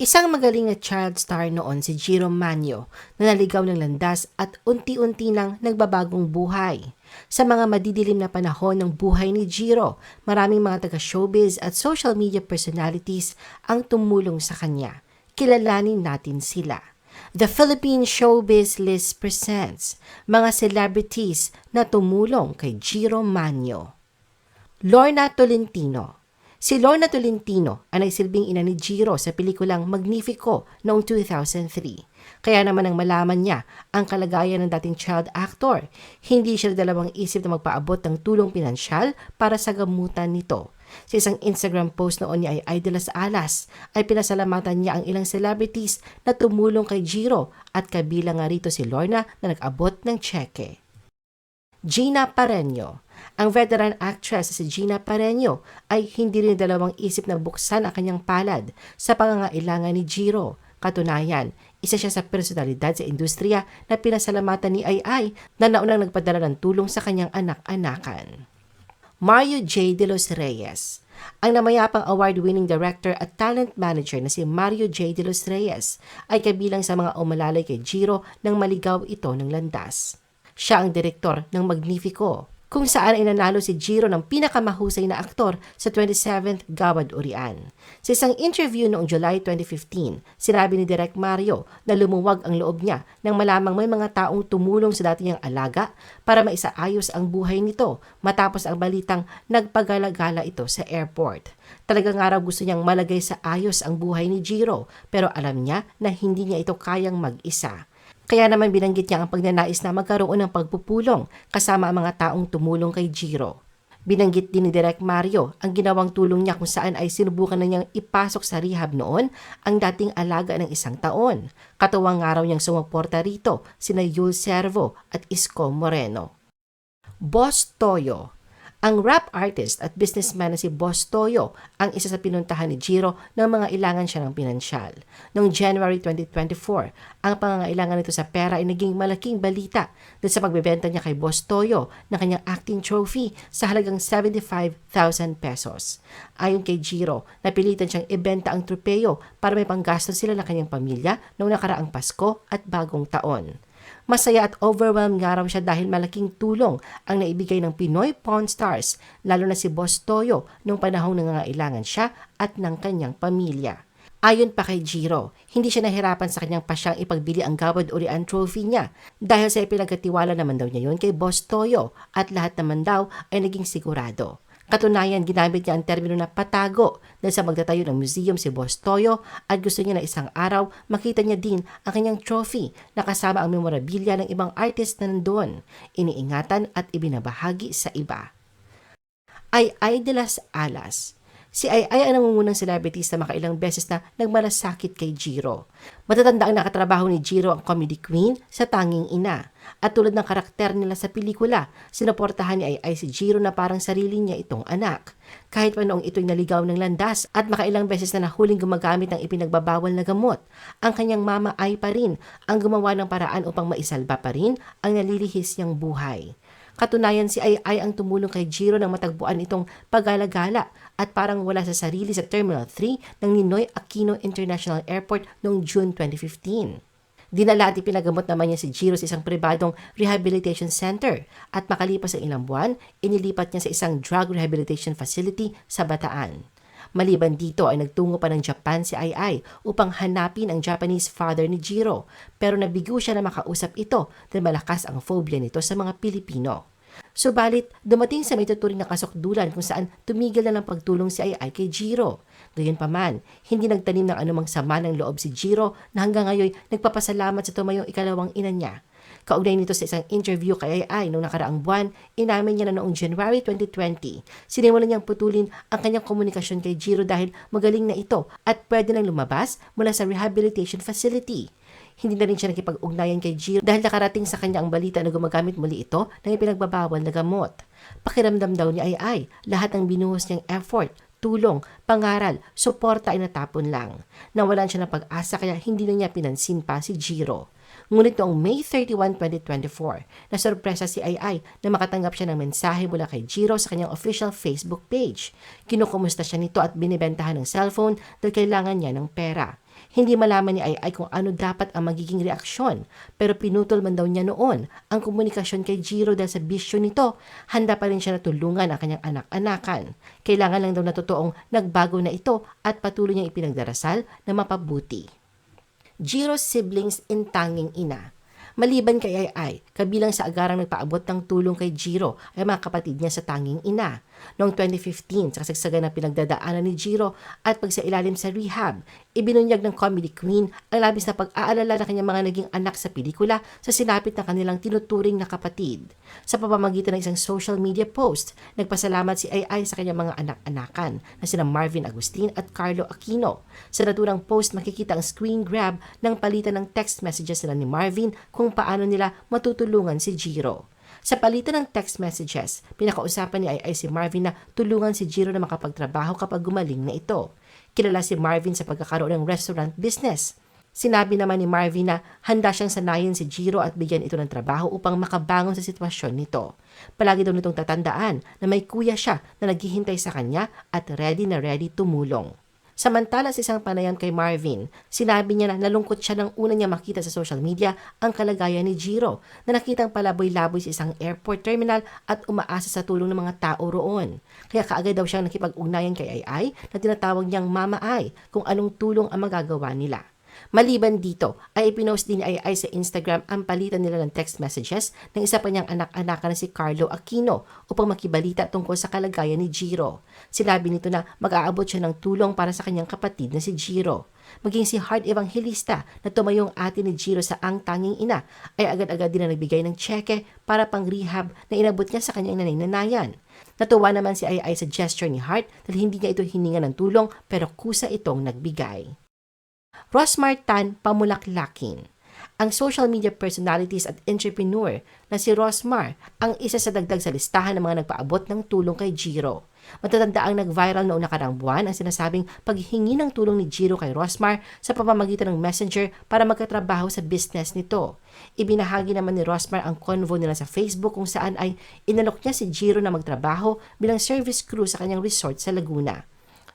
Isang magaling na child star noon si Jiro Manyo na naligaw ng landas at unti-unti nang nagbabagong buhay. Sa mga madidilim na panahon ng buhay ni Jiro, maraming mga taga-showbiz at social media personalities ang tumulong sa kanya. Kilalanin natin sila. The Philippine Showbiz List presents mga celebrities na tumulong kay Jiro Manyo. Lorna Tolentino Si Lorna Tolentino ang nagsilbing ina ni Jiro sa pelikulang Magnifico noong 2003. Kaya naman ang malaman niya ang kalagayan ng dating child actor, hindi siya dalawang isip na magpaabot ng tulong pinansyal para sa gamutan nito. Sa isang Instagram post noon niya ay las Alas ay pinasalamatan niya ang ilang celebrities na tumulong kay Jiro at kabilang nga rito si Lorna na nag-abot ng cheque. Gina Pareño. Ang veteran actress si Gina Pareño ay hindi rin dalawang isip na buksan ang kanyang palad sa pangangailangan ni Jiro. Katunayan, isa siya sa personalidad sa industriya na pinasalamatan ni Ai na naunang nagpadala ng tulong sa kanyang anak-anakan. Mario J. De Los Reyes ang namayapang award-winning director at talent manager na si Mario J. De Los Reyes ay kabilang sa mga umalalay kay Jiro nang maligaw ito ng landas. Siya ang direktor ng Magnifico, kung saan ay nanalo si Jiro ng pinakamahusay na aktor sa 27th Gawad Urian. Sa isang interview noong July 2015, sinabi ni Direk Mario na lumuwag ang loob niya nang malamang may mga taong tumulong sa dati niyang alaga para maisaayos ang buhay nito matapos ang balitang nagpagalagala ito sa airport. Talagang nga raw gusto niyang malagay sa ayos ang buhay ni Jiro pero alam niya na hindi niya ito kayang mag-isa. Kaya naman binanggit niya ang pagnanais na magkaroon ng pagpupulong kasama ang mga taong tumulong kay Jiro. Binanggit din ni Direk Mario ang ginawang tulong niya kung saan ay sinubukan na niyang ipasok sa rehab noon ang dating alaga ng isang taon. Katuwang araw niyang sumuporta rito sina Yul Servo at Isko Moreno. Boss Toyo ang rap artist at businessman na si Boss Toyo ang isa sa pinuntahan ni Jiro nang mga ilangan siya ng pinansyal. Noong January 2024, ang pangangailangan nito sa pera ay naging malaking balita dahil sa pagbebenta niya kay Boss Toyo ng kanyang acting trophy sa halagang 75,000 pesos. Ayon kay Jiro, napilitan siyang ibenta ang tropeyo para may panggastos sila ng kanyang pamilya noong nakaraang Pasko at bagong taon. Masaya at overwhelmed nga raw siya dahil malaking tulong ang naibigay ng Pinoy Pawn Stars, lalo na si Boss Toyo nung panahong nangangailangan siya at ng kanyang pamilya. Ayon pa kay Jiro, hindi siya nahirapan sa kanyang pasyang ipagbili ang Gawad Urian Trophy niya dahil sa ipinagkatiwala naman daw niya yon kay Boss Toyo at lahat naman daw ay naging sigurado. Katunayan, ginamit niya ang termino na patago dahil sa magtatayo ng museum si Boss Toyo at gusto niya na isang araw makita niya din ang kanyang trophy na kasama ang memorabilia ng ibang artist na nandoon, iniingatan at ibinabahagi sa iba. Ay Ay de las Alas Si Ay Ay ang nangungunang celebrities na makailang beses na nagmalasakit kay Jiro. Matatanda ang nakatrabaho ni Jiro ang comedy queen sa tanging ina. At tulad ng karakter nila sa pelikula, sinuportahan ni Ay si Jiro na parang sarili niya itong anak. Kahit pa noong ito'y naligaw ng landas at makailang beses na nahuling gumagamit ng ipinagbabawal na gamot, ang kanyang mama ay pa rin ang gumawa ng paraan upang maisalba pa rin ang nalilihis niyang buhay. Katunayan si Ay ang tumulong kay Jiro nang matagpuan itong pagalagala at parang wala sa sarili sa Terminal 3 ng Ninoy Aquino International Airport noong June 2015. Dinala at ipinagamot naman niya si Jiro sa isang pribadong rehabilitation center at makalipas ang ilang buwan, inilipat niya sa isang drug rehabilitation facility sa Bataan. Maliban dito ay nagtungo pa ng Japan si Ai Ai upang hanapin ang Japanese father ni Jiro pero nabigo siya na makausap ito dahil malakas ang phobia nito sa mga Pilipino. Subalit, dumating sa may tuturing na kasokdulan kung saan tumigil na ng pagtulong si Ai kay Jiro. Gayunpaman, hindi nagtanim ng anumang sama ng loob si Jiro na hanggang ngayon nagpapasalamat sa tumayong ikalawang ina niya. Kaugnay nito sa isang interview kay Ai noong nakaraang buwan, inamin niya na noong January 2020, sinimulan niyang putulin ang kanyang komunikasyon kay Jiro dahil magaling na ito at pwede nang lumabas mula sa rehabilitation facility. Hindi na rin siya nakipag-ugnayan kay Jiro dahil nakarating sa kanya ang balita na gumagamit muli ito ng ipinagbabawal na gamot. Pakiramdam daw ni Ai lahat ng binuhos niyang effort, tulong, pangaral, suporta ay natapon lang. Nawalan siya ng pag-asa kaya hindi na niya pinansin pa si Jiro. Ngunit noong May 31, 2024, nasorpresa si Ai Ai na makatanggap siya ng mensahe mula kay Jiro sa kanyang official Facebook page. Kinukumusta siya nito at binibentahan ng cellphone dahil kailangan niya ng pera. Hindi malaman ni Ay kung ano dapat ang magiging reaksyon, pero pinutol man daw niya noon ang komunikasyon kay Jiro dahil sa bisyo nito. Handa pa rin siya na tulungan ang kanyang anak-anakan. Kailangan lang daw na totoong nagbago na ito at patuloy niyang ipinagdarasal na mapabuti. Jiro's siblings in tanging ina. Maliban kay Ay Ay, kabilang sa agarang nagpaabot ng tulong kay Jiro ay mga kapatid niya sa tanging ina. Noong 2015, sa kasagsagan ng pinagdadaanan ni Jiro at pagsailalim sa rehab, ibinunyag ng comedy queen ang labis na pag-aalala ng kanyang mga naging anak sa pelikula sa sinapit ng kanilang tinuturing na kapatid. Sa pamamagitan ng isang social media post, nagpasalamat si Ay sa kanyang mga anak-anakan na sina Marvin Agustin at Carlo Aquino. Sa naturang post, makikita ang screen grab ng palitan ng text messages nila ni Marvin kung paano nila matutulungan si Jiro. Sa palitan ng text messages, pinakausapan ni Ay si Marvin na tulungan si Jiro na makapagtrabaho kapag gumaling na ito. Kilala si Marvin sa pagkakaroon ng restaurant business. Sinabi naman ni Marvin na handa siyang sanayin si Jiro at bigyan ito ng trabaho upang makabangon sa sitwasyon nito. Palagi daw nitong tatandaan na may kuya siya na naghihintay sa kanya at ready na ready tumulong. Samantala sa isang panayam kay Marvin, sinabi niya na nalungkot siya nang una niya makita sa social media ang kalagayan ni Jiro na nakitang palaboy-laboy sa isang airport terminal at umaasa sa tulong ng mga tao roon. Kaya kaagad daw siyang nakipag-ugnayan kay Ay Ay na tinatawag niyang Mama Ay kung anong tulong ang magagawa nila. Maliban dito, ay ipinost din ni Ay sa Instagram ang palitan nila ng text messages ng isa pa niyang anak-anak na si Carlo Aquino upang makibalita tungkol sa kalagayan ni Jiro. Sinabi nito na mag-aabot siya ng tulong para sa kanyang kapatid na si Jiro. Maging si Heart Evangelista na tumayong ate ni Jiro sa ang tanging ina ay agad-agad din na nagbigay ng tseke para pang rehab na inabot niya sa kanyang nanay-nanayan. Natuwa naman si Ay sa gesture ni Heart dahil hindi niya ito hininga ng tulong pero kusa itong nagbigay. Rosmar Tan Pamulaklakin. Ang social media personalities at entrepreneur na si Rosmar ang isa sa dagdag sa listahan ng mga nagpaabot ng tulong kay Jiro. Matatanda ang nag-viral noong nakarang buwan ang sinasabing paghingi ng tulong ni Jiro kay Rosmar sa pamamagitan ng messenger para magkatrabaho sa business nito. Ibinahagi naman ni Rosmar ang convo nila sa Facebook kung saan ay inalok niya si Jiro na magtrabaho bilang service crew sa kanyang resort sa Laguna.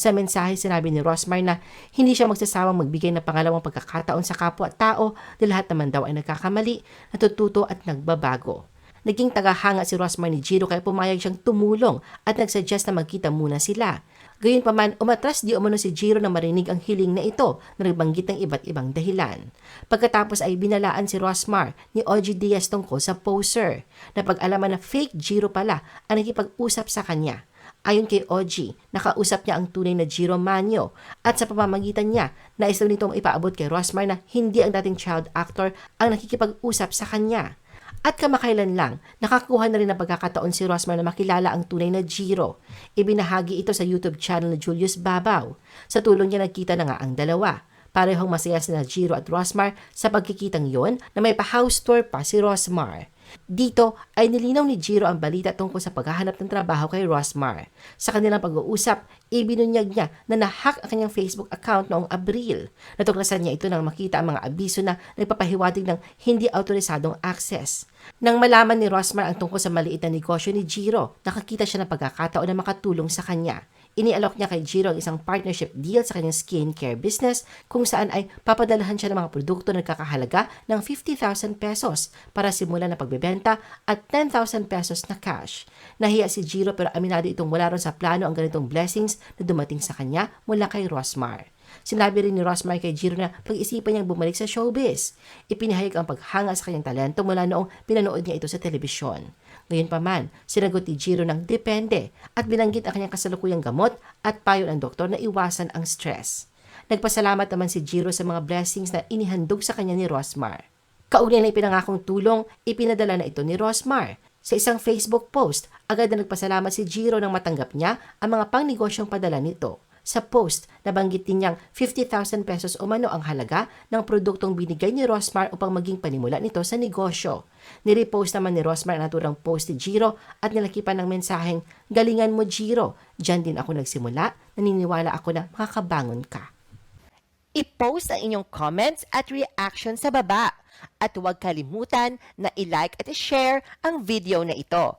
Sa mensahe, sinabi ni Rosmar na hindi siya magsasawang magbigay ng pangalawang pagkakataon sa kapwa-tao dahil lahat naman daw ay nagkakamali, natututo at nagbabago. Naging tagahanga si Rosmar ni Jiro kaya pumayag siyang tumulong at nagsuggest na magkita muna sila. Gayunpaman, umatras di umano si Jiro na marinig ang hiling na ito na nagbanggit ng iba't ibang dahilan. Pagkatapos ay binalaan si Rosmar ni OG Diaz tungkol sa poser na pag-alaman na fake Jiro pala ang nakipag-usap sa kanya. Ayon kay OG, nakausap niya ang tunay na Jiro Manyo at sa pamamagitan niya, nais daw nitong ipaabot kay Rosmar na hindi ang dating child actor ang nakikipag-usap sa kanya. At kamakailan lang, nakakuha na rin ng pagkakataon si Rosmar na makilala ang tunay na Jiro. Ibinahagi ito sa YouTube channel ni Julius Babaw. Sa tulong niya nagkita na nga ang dalawa. Parehong masaya sina Jiro at Rosmar sa pagkikitang yon na may pa-house tour pa si Rosmar. Dito ay nilinaw ni Jiro ang balita tungkol sa paghahanap ng trabaho kay Rosmar. Sa kanilang pag-uusap, ibinunyag niya na nahack ang kanyang Facebook account noong Abril. Natuklasan niya ito nang makita ang mga abiso na nagpapahiwatig ng hindi autorisadong access. Nang malaman ni Rosmar ang tungkol sa maliit na negosyo ni Jiro, nakakita siya ng pagkakataon na makatulong sa kanya. Inialok niya kay Jiro ang isang partnership deal sa kanyang skincare business kung saan ay papadalahan siya ng mga produkto na nagkakahalaga ng 50,000 pesos para simulan na pagbebenta at 10,000 pesos na cash. Nahiya si Jiro pero aminado itong wala ron sa plano ang ganitong blessings na dumating sa kanya mula kay Rosmar. Sinabi rin ni Rosmar kay Jiro na pag-isipan niyang bumalik sa showbiz. Ipinahayag ang paghanga sa kanyang talento mula noong pinanood niya ito sa telebisyon. Ngayon pa man, sinagot ni Jiro ng depende at binanggit ang kanyang kasalukuyang gamot at payo ng doktor na iwasan ang stress. Nagpasalamat naman si Jiro sa mga blessings na inihandog sa kanya ni Rosmar. Kaugnay na ipinangakong tulong, ipinadala na ito ni Rosmar. Sa isang Facebook post, agad na nagpasalamat si Jiro nang matanggap niya ang mga pangnegosyong padala nito. Sa post, nabanggit din niyang 50,000 pesos umano ang halaga ng produktong binigay ni Rosmar upang maging panimula nito sa negosyo. Nirepost naman ni Rosmar ang naturang post ni Jiro at nilakipan ng mensaheng, Galingan mo Jiro, dyan din ako nagsimula, naniniwala ako na makakabangon ka. I-post ang inyong comments at reaction sa baba. At huwag kalimutan na i-like at i-share ang video na ito.